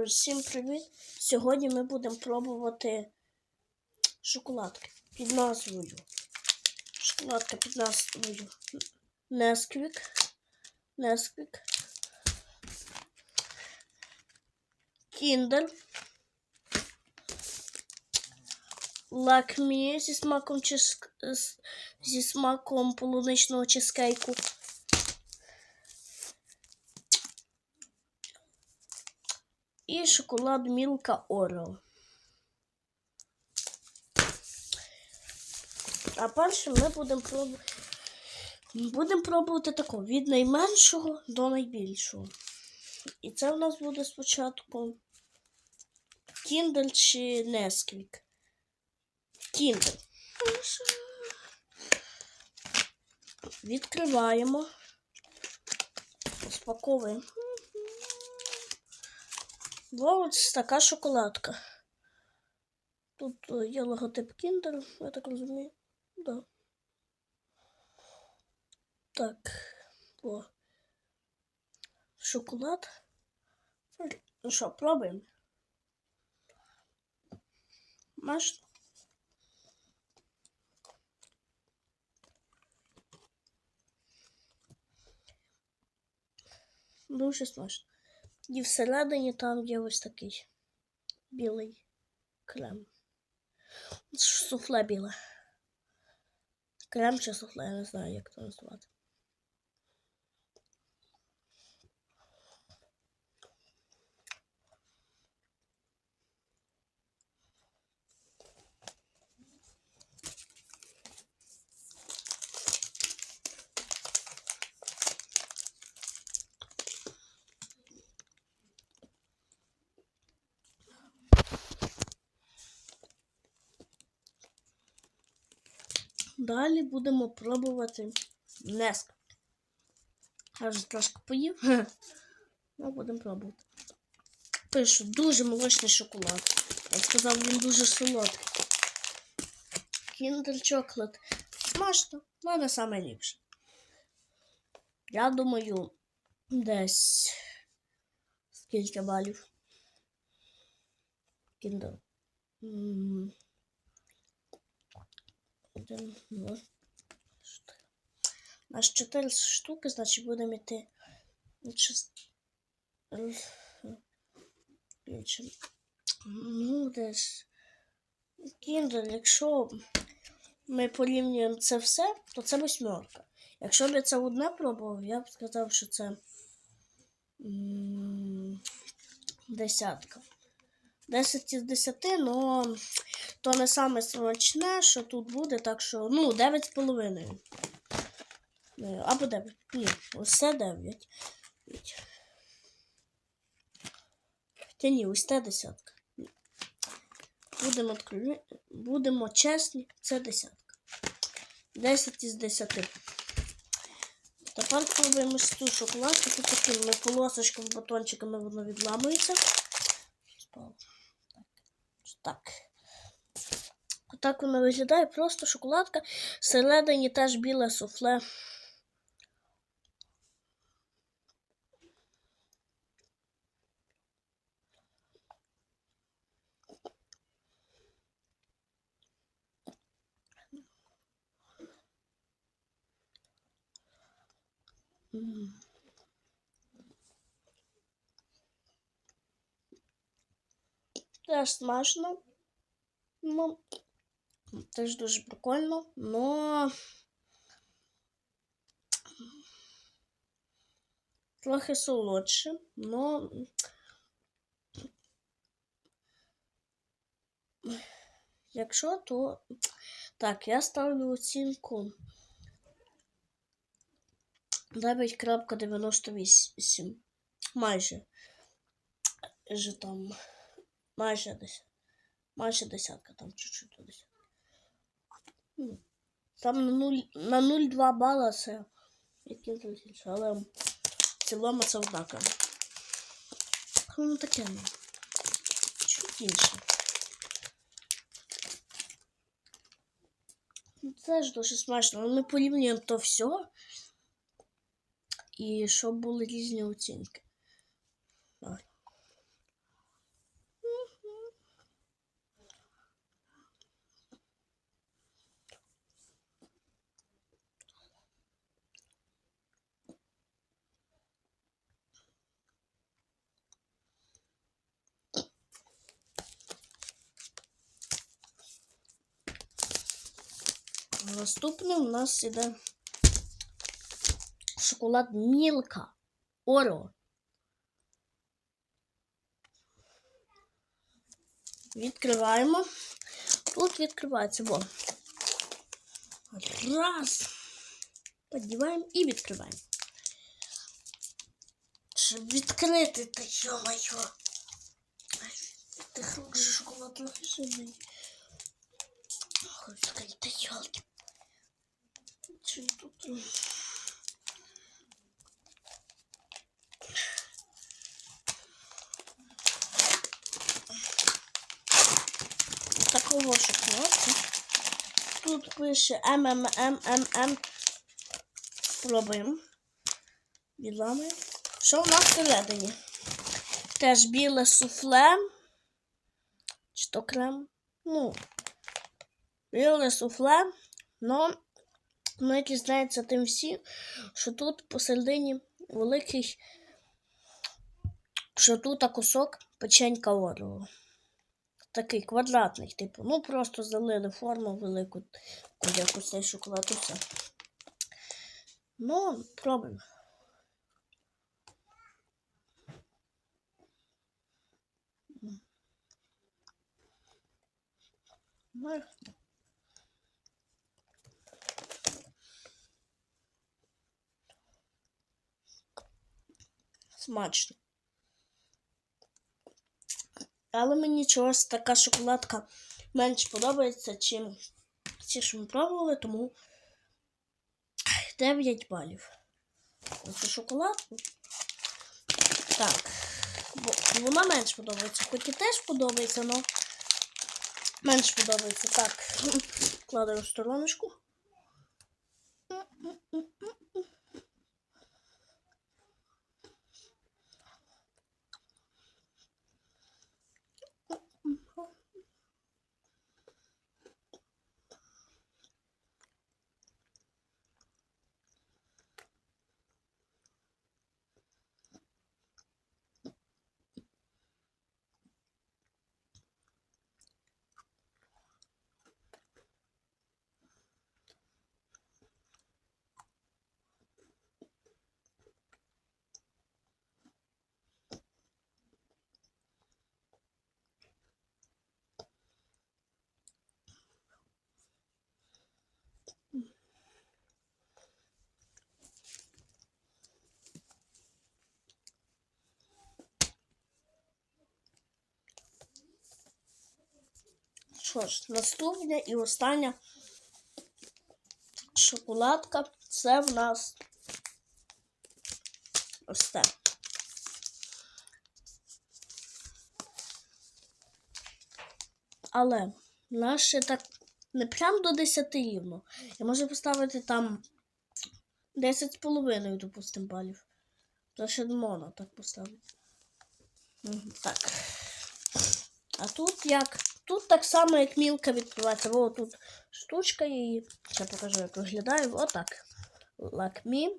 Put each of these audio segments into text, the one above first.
Друзі, всім привіт! Сьогодні ми будемо пробувати шоколадки під назвою. Шоколадка під назвою Несквік. Несквік. Кіндер. Лакмі зі смаком чиз... зі смаком полуничного чизкейку. І шоколад Мілка Орео. А перше ми будемо пробувати. Будемо пробувати тако від найменшого до найбільшого. І це в нас буде спочатку Кіндер чи Несквік. Кіндер. Відкриваємо. Розпаковуємо. Ось така шоколадка. Тут е, є логотип Kinder, я так розумію. Да. Так. О. Шоколад. Ну що, пробуємо. Маш. Дуже смачно. І всередині там є ось такий білий крем. Суфле біле. Крем чи суфле, я не знаю, як це назвати. Далі будемо пробувати неск. Я вже трошки поїв. Ну, будемо пробувати. Пишу, дуже молочний шоколад. Я сказав, він дуже солодкий. Kinder Chocolate. Смачно, але не саме ліпше. Я думаю, десь скільки балів. Kinder. М, Один, два, чотири. У нас чотири штуки, значить будемо йти. Ну, десь. Кіндер, якщо ми порівнюємо це все, то це восьмерка. Якщо б я це одне пробував, я б сказав, що це десятка. 10 із 10, але то не саме смачне, що тут буде, так що, ну, 9,5. Е, Або 9. Ні, це 9. Та ні, ось це десятка. Будемо відкриві... Будемо чесні, це десятка. 10 із 10. Тепер пробуємо цю шоколадку. Тут такими полосочками, батончиками воно відламується. Спало. Так. Отак вона виглядає, просто шоколадка. Всередині теж біле суфле. М. Теж смачно. Ну, теж дуже прикольно, но трохи солодше, но якщо, то так, я ставлю оцінку 9.98. Майже. Же там майже десь. Майже десятка, там чуть-чуть до десятки. Ну, Там на 0, на 0,2 бала це більше, але в цілому це однаково. Ну таке ну. Чуть інше. Ну, Це ж дуже смачно. але Ми порівнюємо то все. І щоб були різні оцінки. Наступне у нас іде шоколад Мілка. Орео. Відкриваємо. Тут відкривається. Во. Раз. Подіваємо і відкриваємо. Щоб відкрити, та йо-моє. Ти хороший шоколад лежить. Та йолки. Чи тут? Такого шоколадку. Тут пише МММММ. Пробуємо. Відламаємо. Що в нас всередині? Теж біле суфле. Чи то крем? Ну, біле суфле. Но як знається тим всі, що тут посередині великий, що тут кусок печенька Орео. Такий квадратний, типу. Ну, просто залили форму велику, якусь цей шоколад і все. Ну, пробуємо. Ну, Смачно. Але мені чогось така шоколадка менш подобається, чим ті, що ми пробували, тому 9 балів. Оце шоколадку. Так. Бо вона менш подобається. Хоч і теж подобається, але менш подобається. Так, кладаю в стороночку. Що ж, наступна і остання шоколадка це в нас ось це. Але нас ще так не прям до 10 рівно. Я можу поставити там 10 з половиною, допустим, балів. Це ще можна так поставити. Так. А тут як? Тут так само, як мілка відкривається. О, тут штучка її. Ще покажу, як виглядає. Отак. Лакмі.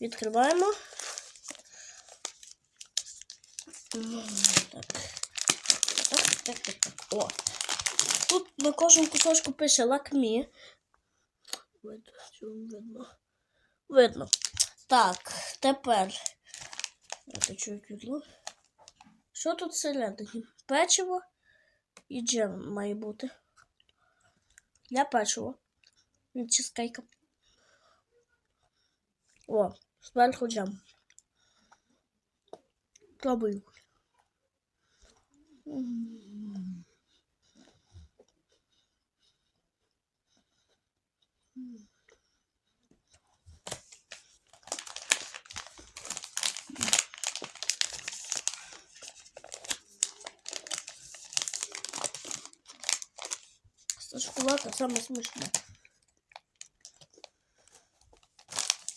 Відкриваємо. Так. Так, так, так, так. О. Тут на кожному кусочку пише лакмі. Видно, видно? Так, тепер. Що тут всередині? Печиво і джем має бути. Печива. І чизкейка. О, зверху джем. Пробую. М. Це шоколадка саме смачна.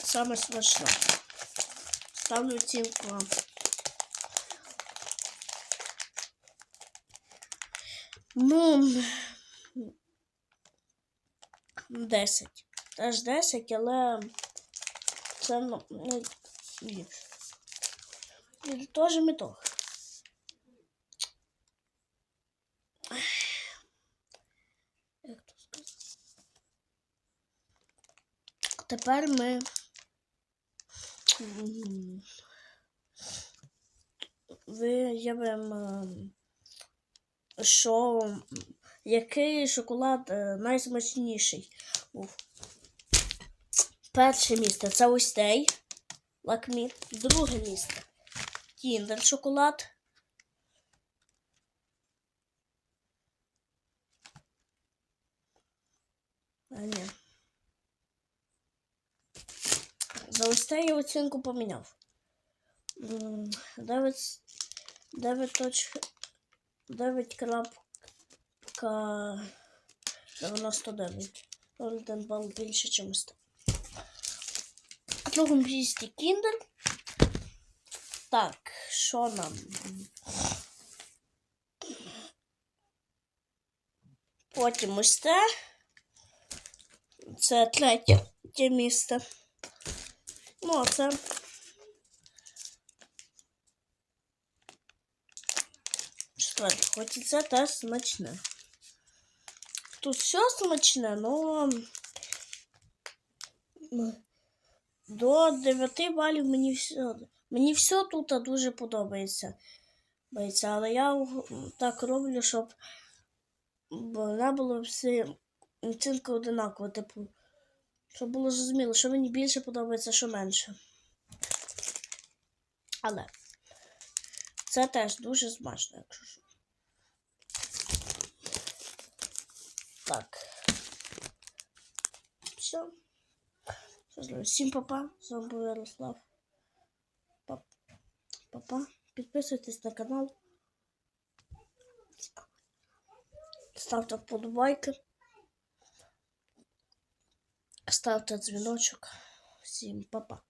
Саме смачна. Ставлю вам. Ну, 10. Теж 10, але це ну, ліпше. Теж метох. Як то сказати? Тепер ми. Виявимо, що який шоколад е, найсмачніший був. Перше місце це ось цей лакмі. Друге місце кіндер шоколад. А, ні. За це я оцінку поміняв. М, 9, 9 точка 9 крапка 99. 1 бал більше, ніж 100. В другому кіндер. Так, що нам? Потім ось це. Це третє місце. Ну, а це. Четверте. Хоч і це теж смачне. Тут все смачне, но до 9 балів мені все. Мені все тут дуже подобається. Але я так роблю, щоб вона була всі оцінка одинакова, типу. Щоб було зрозуміло, що мені більше подобається, що менше. Але це теж дуже смачно, якщо що. Так. Все. Всім папа. З вами був Ярослав. Папа. Підписуйтесь на канал. Ставте вподобайки. Ставте дзвіночок. Всім папа.